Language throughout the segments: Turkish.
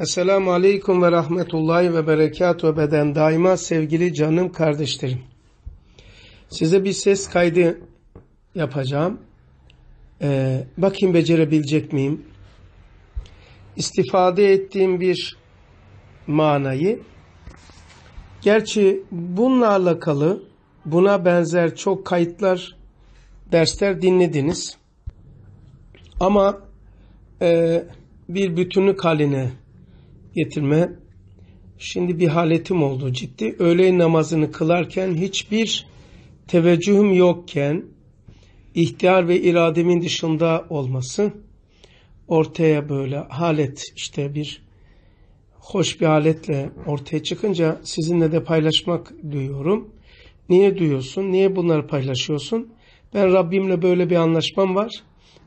Esselamu Aleyküm ve Rahmetullahi ve Berekatuhu beden daima sevgili canım kardeşlerim. Size bir ses kaydı yapacağım. Ee, bakayım becerebilecek miyim? İstifade ettiğim bir manayı. Gerçi bununla alakalı buna benzer çok kayıtlar, dersler dinlediniz. Ama e, bir bütünlük haline getirme. Şimdi bir haletim oldu ciddi. Öğle namazını kılarken hiçbir teveccühüm yokken ihtiyar ve irademin dışında olması ortaya böyle halet işte bir hoş bir haletle ortaya çıkınca sizinle de paylaşmak duyuyorum. Niye duyuyorsun? Niye bunları paylaşıyorsun? Ben Rabbimle böyle bir anlaşmam var.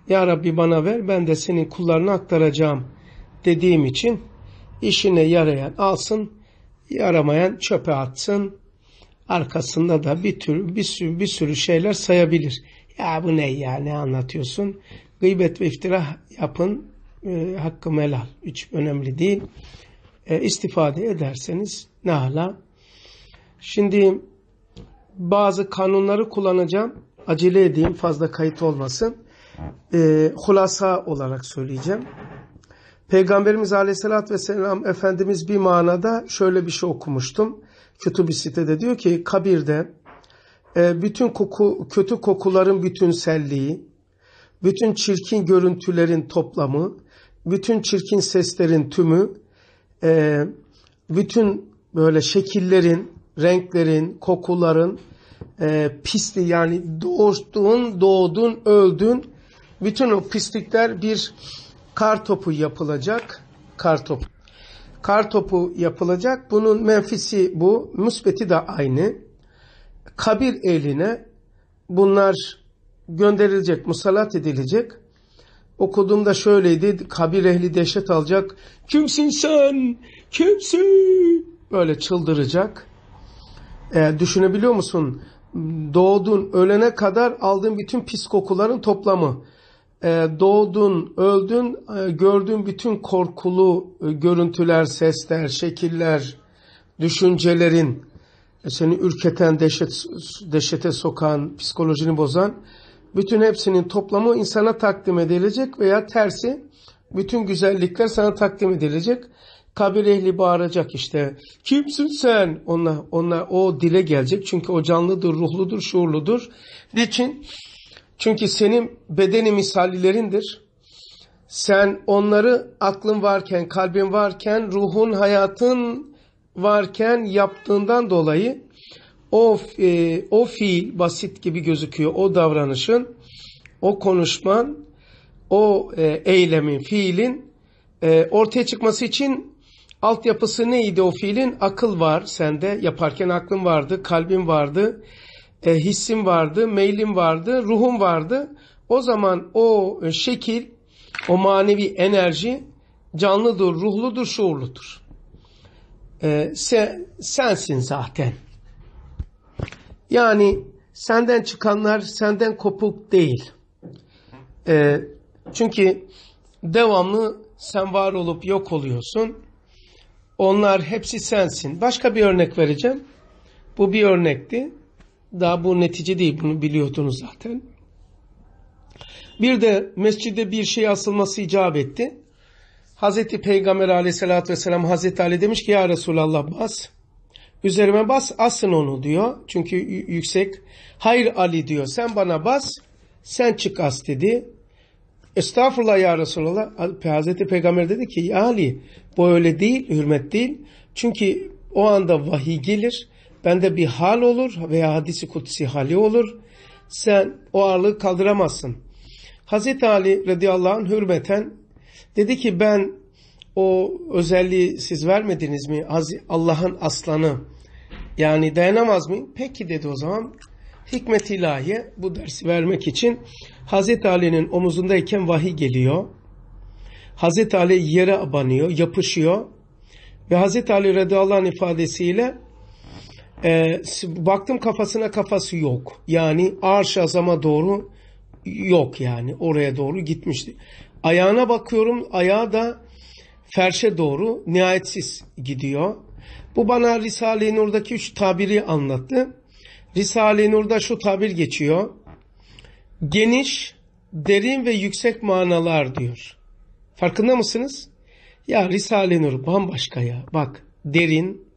Ya Rabbi bana ver ben de senin kullarına aktaracağım dediğim için işine yarayan alsın, yaramayan çöpe atsın. Arkasında da bir tür bir sürü, bir sürü şeyler sayabilir. Ya bu ne ya ne anlatıyorsun? Gıybet ve iftira yapın. E, hakkı melal. Hiç önemli değil. E, istifade ederseniz ne hala. Şimdi bazı kanunları kullanacağım. Acele edeyim fazla kayıt olmasın. E, hulasa olarak söyleyeceğim. Peygamberimiz Aleyhisselatü Vesselam Efendimiz bir manada şöyle bir şey okumuştum. Kötü bir sitede diyor ki kabirde e, bütün koku, kötü kokuların bütünselliği, bütün çirkin görüntülerin toplamı, bütün çirkin seslerin tümü, e, bütün böyle şekillerin, renklerin, kokuların e, pisliği yani doğdun, doğdun, öldün, bütün o pislikler bir kar topu yapılacak. Kar topu. Kar topu yapılacak. Bunun menfisi bu. Müsbeti de aynı. Kabir eline bunlar gönderilecek, musallat edilecek. Okuduğumda şöyleydi. Kabir ehli dehşet alacak. Kimsin sen? Kimsin? Böyle çıldıracak. E, düşünebiliyor musun? Doğdun, ölene kadar aldığın bütün pis kokuların toplamı. E, doğdun, öldün, e, gördüğün bütün korkulu e, görüntüler, sesler, şekiller, düşüncelerin seni ürketen, dehşet, dehşete sokan, psikolojini bozan bütün hepsinin toplamı insana takdim edilecek veya tersi bütün güzellikler sana takdim edilecek. Kabir ehli bağıracak işte. Kimsin sen? Ona, ona o dile gelecek. Çünkü o canlıdır, ruhludur, şuurludur. Niçin? Çünkü senin bedeni misallilerindir. Sen onları aklın varken, kalbin varken, ruhun, hayatın varken yaptığından dolayı o, e, o fiil basit gibi gözüküyor. O davranışın, o konuşman, o e, eylemin, fiilin e, ortaya çıkması için altyapısı neydi o fiilin? Akıl var sende. Yaparken aklın vardı, kalbin vardı e, hissim vardı, meylim vardı, ruhum vardı. O zaman o e, şekil, o manevi enerji canlıdır, ruhludur, şuurludur. E, sen, sensin zaten. Yani senden çıkanlar senden kopuk değil. E, çünkü devamlı sen var olup yok oluyorsun. Onlar hepsi sensin. Başka bir örnek vereceğim. Bu bir örnekti. Daha bu netice değil bunu biliyordunuz zaten. Bir de mescide bir şey asılması icap etti. Hazreti Peygamber aleyhissalatü vesselam Hazreti Ali demiş ki ya Resulallah bas. Üzerime bas asın onu diyor. Çünkü yüksek. Hayır Ali diyor sen bana bas sen çık as dedi. Estağfurullah ya Resulallah. Hazreti Peygamber dedi ki ya Ali bu öyle değil hürmet değil. Çünkü o anda vahiy gelir Bende bir hal olur veya hadisi kutsi hali olur. Sen o ağırlığı kaldıramazsın. Hazreti Ali radıyallahu anh hürmeten dedi ki ben o özelliği siz vermediniz mi? Allah'ın aslanı. Yani dayanamaz mıyım? Peki dedi o zaman. Hikmet ilahiye bu dersi vermek için Hazreti Ali'nin omuzundayken vahiy geliyor. Hazreti Ali yere abanıyor, yapışıyor. Ve Hazreti Ali radıyallahu anh ifadesiyle e, baktım kafasına kafası yok. Yani arş azama doğru yok yani. Oraya doğru gitmişti. Ayağına bakıyorum. Ayağı da ferşe doğru nihayetsiz gidiyor. Bu bana Risale-i Nur'daki üç tabiri anlattı. Risale-i Nur'da şu tabir geçiyor. Geniş, derin ve yüksek manalar diyor. Farkında mısınız? Ya Risale-i Nur bambaşka ya. Bak derin,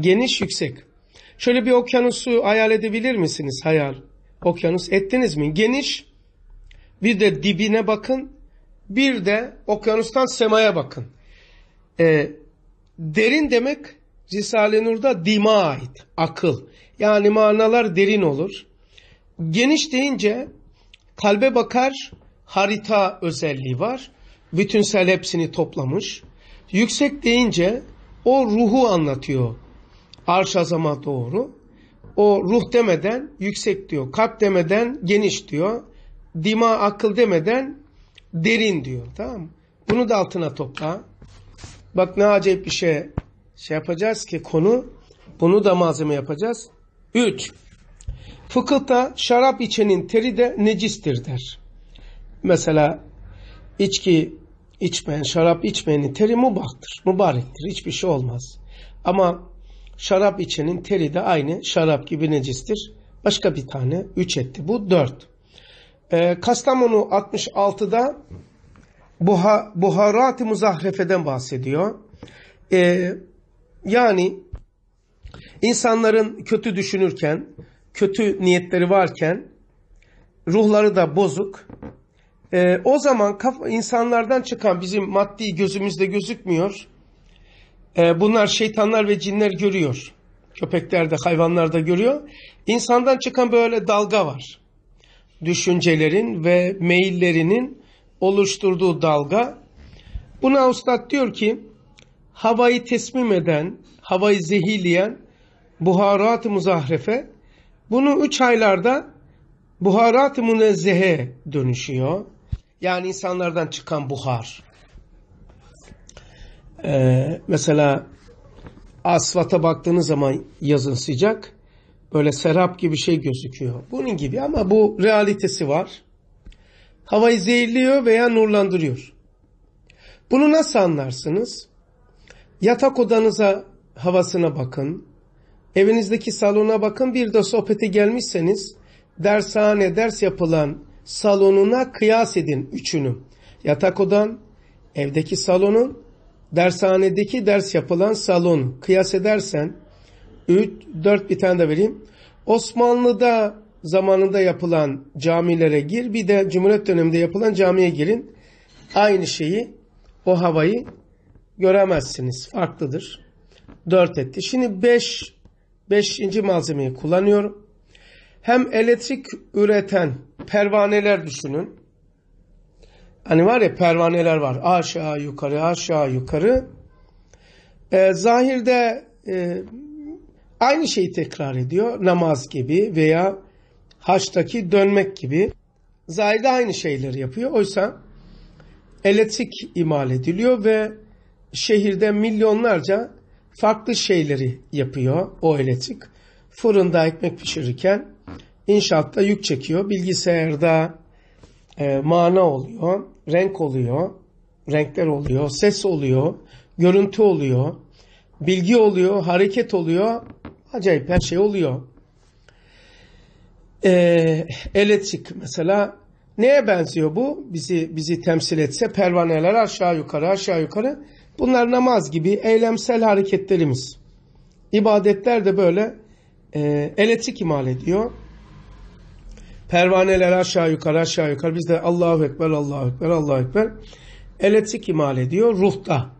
geniş, yüksek. Şöyle bir okyanusu hayal edebilir misiniz? Hayal. Okyanus ettiniz mi? Geniş, bir de dibine bakın, bir de okyanustan semaya bakın. Ee, derin demek Risale-i Nur'da dima ait, akıl. Yani manalar derin olur. Geniş deyince kalbe bakar, harita özelliği var. Bütünsel hepsini toplamış. Yüksek deyince o ruhu anlatıyor. Arş azama doğru. O ruh demeden yüksek diyor. Kalp demeden geniş diyor. Dima akıl demeden derin diyor. Tamam? Bunu da altına topla. Bak ne acayip bir şey şey yapacağız ki konu. Bunu da malzeme yapacağız. 3. Fıkıhta şarap içenin teri de necistir der. Mesela içki içmeyen, şarap içmeyenin teri mubahtır, mübarektir. Hiçbir şey olmaz. Ama şarap içenin teri de aynı şarap gibi necistir. Başka bir tane. Üç etti. Bu dört. Ee, Kastamonu 66'da buha, buharat-ı muzahrefeden bahsediyor. Ee, yani insanların kötü düşünürken, kötü niyetleri varken, ruhları da bozuk, ee, o zaman insanlardan çıkan bizim maddi gözümüzde gözükmüyor. Ee, bunlar şeytanlar ve cinler görüyor. Köpekler de hayvanlar da görüyor. İnsandan çıkan böyle dalga var. Düşüncelerin ve meyillerinin oluşturduğu dalga. Buna ustad diyor ki havayı teslim eden, havayı zehirleyen buharat-ı muzahrefe bunu üç aylarda buharat-ı münezzehe dönüşüyor. Yani insanlardan çıkan buhar. Ee, mesela asfata baktığınız zaman yazın sıcak böyle serap gibi şey gözüküyor. Bunun gibi ama bu realitesi var. Havayı zehirliyor veya nurlandırıyor. Bunu nasıl anlarsınız? Yatak odanıza havasına bakın. Evinizdeki salona bakın. Bir de sohbete gelmişseniz dershane ders yapılan salonuna kıyas edin üçünü. Yatak odan, evdeki salonun, dershanedeki ders yapılan salon kıyas edersen 3, 4 bir tane de vereyim. Osmanlı'da zamanında yapılan camilere gir bir de Cumhuriyet döneminde yapılan camiye girin. Aynı şeyi o havayı göremezsiniz. Farklıdır. 4 etti. Şimdi 5 beş, beşinci malzemeyi kullanıyorum. Hem elektrik üreten pervaneler düşünün. Hani var ya pervaneler var. Aşağı yukarı aşağı yukarı. Ee, zahirde e, aynı şeyi tekrar ediyor. Namaz gibi veya haçtaki dönmek gibi. Zahirde aynı şeyleri yapıyor. Oysa elektrik imal ediliyor ve şehirde milyonlarca farklı şeyleri yapıyor o elektrik. Fırında ekmek pişirirken İnşaatta yük çekiyor. Bilgisayarda e, mana oluyor, renk oluyor, renkler oluyor, ses oluyor, görüntü oluyor, bilgi oluyor, hareket oluyor. Acayip her şey oluyor. E, elektrik mesela neye benziyor bu? Bizi bizi temsil etse pervaneler aşağı yukarı aşağı yukarı. Bunlar namaz gibi eylemsel hareketlerimiz. İbadetler de böyle e, elektrik imal ediyor. Pervaneler aşağı yukarı aşağı yukarı. Biz de Allahu Ekber, Allahu Ekber, Allahu Ekber. Elektrik imal ediyor ruhta.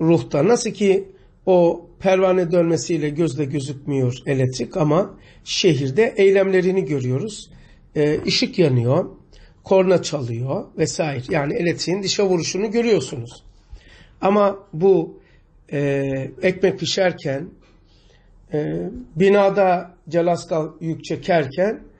Ruhta. Nasıl ki o pervane dönmesiyle gözle gözükmüyor elektrik ama şehirde eylemlerini görüyoruz. Ee, ışık yanıyor, korna çalıyor vesaire. Yani elektriğin dışa vuruşunu görüyorsunuz. Ama bu e, ekmek pişerken, e, binada celaskal yük çekerken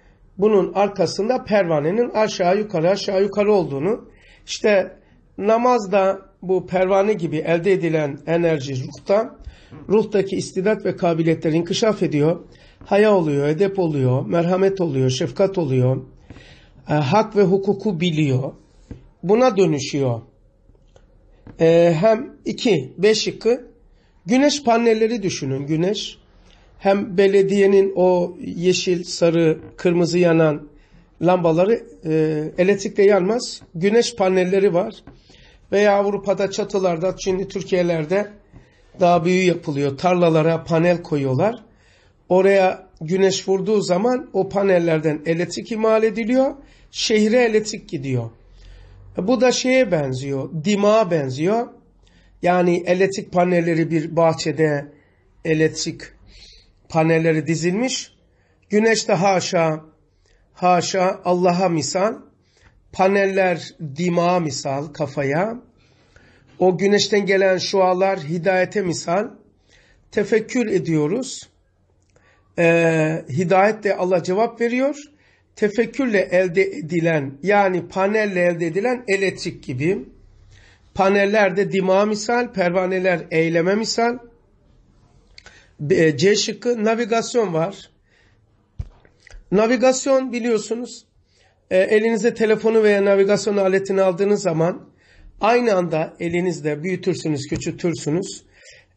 bunun arkasında pervanenin aşağı yukarı aşağı yukarı olduğunu işte namazda bu pervane gibi elde edilen enerji ruhta ruhtaki istidat ve kabiliyetler inkişaf ediyor. Haya oluyor, edep oluyor, merhamet oluyor, şefkat oluyor. E, hak ve hukuku biliyor. Buna dönüşüyor. Ee, hem iki, B şıkkı güneş panelleri düşünün. Güneş hem belediyenin o yeşil, sarı, kırmızı yanan lambaları e, elektrikle yanmaz. Güneş panelleri var. Veya Avrupa'da çatılarda, şimdi Türkiye'lerde daha büyük yapılıyor. Tarlalara panel koyuyorlar. Oraya güneş vurduğu zaman o panellerden elektrik imal ediliyor. Şehre elektrik gidiyor. Bu da şeye benziyor, dimağa benziyor. Yani elektrik panelleri bir bahçede elektrik panelleri dizilmiş. Güneşte haşa, haşa Allah'a misal, paneller dimağa misal kafaya, o güneşten gelen şualar hidayete misal, tefekkür ediyoruz. Ee, hidayet de Allah cevap veriyor tefekkürle elde edilen yani panelle elde edilen elektrik gibi panellerde dima misal, pervaneler eyleme misal. C şıkkı navigasyon var. Navigasyon biliyorsunuz e, elinize telefonu veya navigasyon aletini aldığınız zaman aynı anda elinizde büyütürsünüz, küçültürsünüz.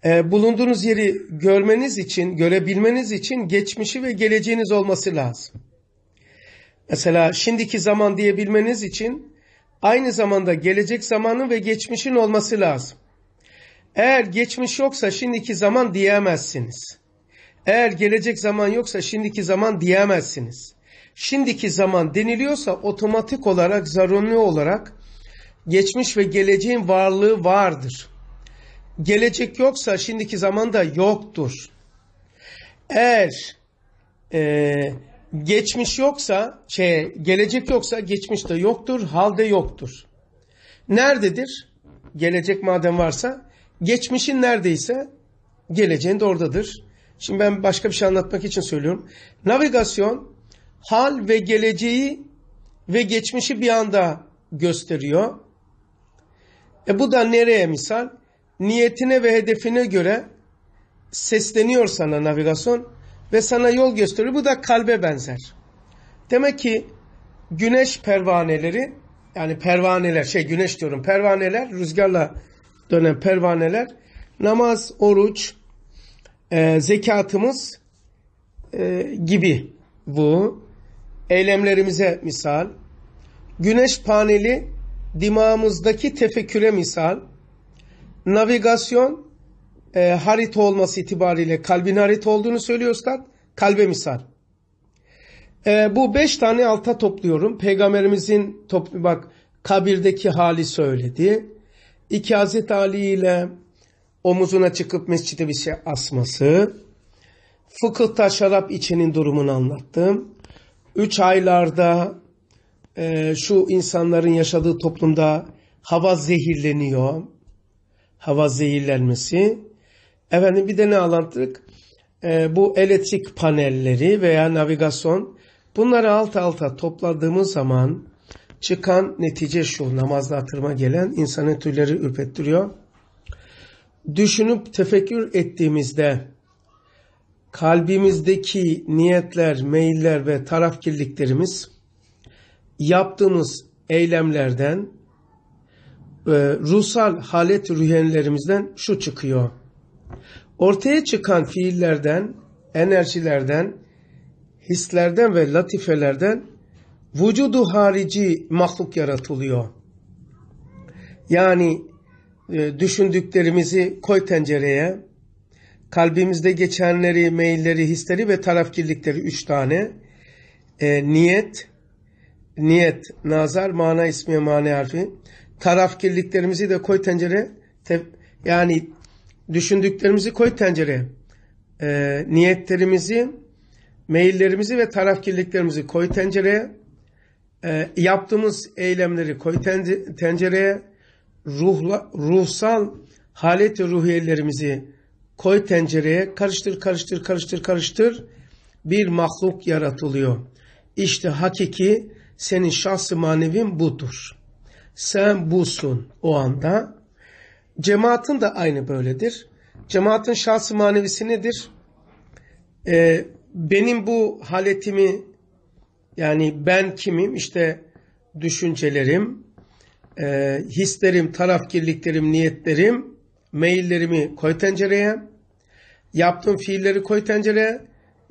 E, bulunduğunuz yeri görmeniz için, görebilmeniz için geçmişi ve geleceğiniz olması lazım. Mesela şimdiki zaman diyebilmeniz için aynı zamanda gelecek zamanın ve geçmişin olması lazım. Eğer geçmiş yoksa şimdiki zaman diyemezsiniz. Eğer gelecek zaman yoksa şimdiki zaman diyemezsiniz. Şimdiki zaman deniliyorsa otomatik olarak, zarunlu olarak geçmiş ve geleceğin varlığı vardır. Gelecek yoksa şimdiki zaman da yoktur. Eğer e, geçmiş yoksa, şey, gelecek yoksa geçmiş de yoktur, halde yoktur. Nerededir? Gelecek madem varsa, geçmişin neredeyse geleceğin de oradadır. Şimdi ben başka bir şey anlatmak için söylüyorum. Navigasyon hal ve geleceği ve geçmişi bir anda gösteriyor. E bu da nereye misal? Niyetine ve hedefine göre sesleniyor sana navigasyon ve sana yol gösteriyor. Bu da kalbe benzer. Demek ki güneş pervaneleri yani pervaneler şey güneş diyorum pervaneler rüzgarla dönen pervaneler namaz, oruç, e, zekatımız e, gibi bu eylemlerimize misal güneş paneli dimağımızdaki tefekküre misal navigasyon e, harita olması itibariyle kalbin harita olduğunu söylüyor Üstad. Kalbe misal. E, bu beş tane alta topluyorum. Peygamberimizin top, bak kabirdeki hali söyledi. İki Hazreti Ali ile omuzuna çıkıp mescide bir şey asması. Fıkıhta şarap içenin durumunu anlattım. Üç aylarda e, şu insanların yaşadığı toplumda hava zehirleniyor. Hava zehirlenmesi. Efendim bir de ne anlattık? Ee, bu elektrik panelleri veya navigasyon bunları alt alta topladığımız zaman çıkan netice şu namazda hatırıma gelen insanın tüyleri ürpettiriyor. Düşünüp tefekkür ettiğimizde kalbimizdeki niyetler, meyiller ve tarafkirliklerimiz yaptığımız eylemlerden, e, ruhsal halet rühenlerimizden şu çıkıyor. Ortaya çıkan fiillerden, enerjilerden, hislerden ve latifelerden vücudu harici mahluk yaratılıyor. Yani e, düşündüklerimizi koy tencereye, kalbimizde geçenleri, meyilleri, hisleri ve tarafkirlikleri üç tane, e, niyet, niyet, nazar, mana ismi, mani harfi, tarafkirliklerimizi de koy tencereye, yani düşündüklerimizi koy tencereye. E, niyetlerimizi, meyillerimizi ve tarafkirliklerimizi koy tencereye. E, yaptığımız eylemleri koy tencereye. Ruhla, ruhsal halet ruhiyelerimizi koy tencereye. Karıştır, karıştır, karıştır, karıştır. Bir mahluk yaratılıyor. İşte hakiki senin şahsı manevin budur. Sen busun o anda Cemaatin de aynı böyledir. Cemaatin şahsı manevisi nedir? Ee, benim bu haletimi yani ben kimim? İşte düşüncelerim, e, hislerim, tarafkirliklerim, niyetlerim, meyillerimi koy tencereye. Yaptığım fiilleri koy tencereye.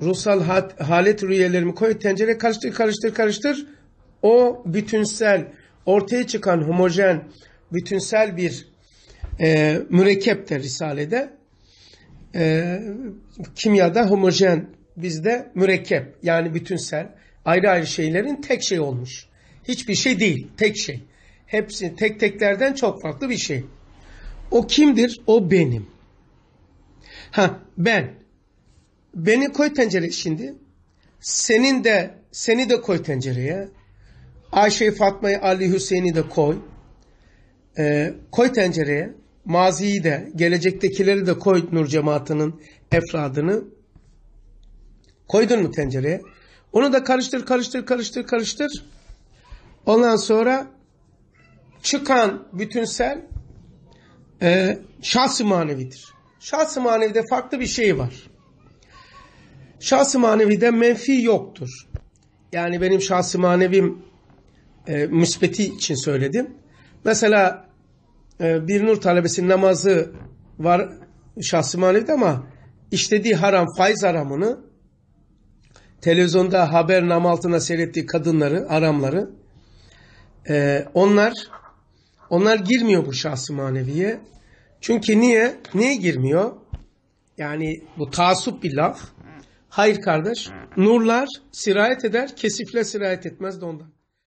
Ruhsal hat, halet rüyelerimi koy tencereye. Karıştır, karıştır, karıştır. O bütünsel, ortaya çıkan homojen, bütünsel bir e, mürekkeptir Risale'de. E, kimyada homojen, bizde mürekkep yani bütünsel ayrı ayrı şeylerin tek şey olmuş. Hiçbir şey değil, tek şey. Hepsi tek teklerden çok farklı bir şey. O kimdir? O benim. Ha ben. Beni koy tencereye şimdi. Senin de seni de koy tencereye. Ayşe, Fatma'yı, Ali, Hüseyin'i de koy. Ee, koy tencereye. Maziyi de, gelecektekileri de koy Nur cemaatinin efradını. Koydun mu tencereye? Onu da karıştır, karıştır, karıştır, karıştır. Ondan sonra çıkan bütünsel e, şahs-ı manevidir. Şahs-ı manevide farklı bir şey var. Şahs-ı manevide menfi yoktur. Yani benim şahs-ı manevim e, müsbeti için söyledim. Mesela e, bir nur talebesinin namazı var şahs-ı manevide ama işlediği haram, faiz haramını televizyonda haber nam altına seyrettiği kadınları, aramları e, onlar onlar girmiyor bu şahsı maneviye. Çünkü niye? Niye girmiyor? Yani bu taassup bir laf. Hayır kardeş. Nurlar sirayet eder, kesifle sirayet etmez de ondan.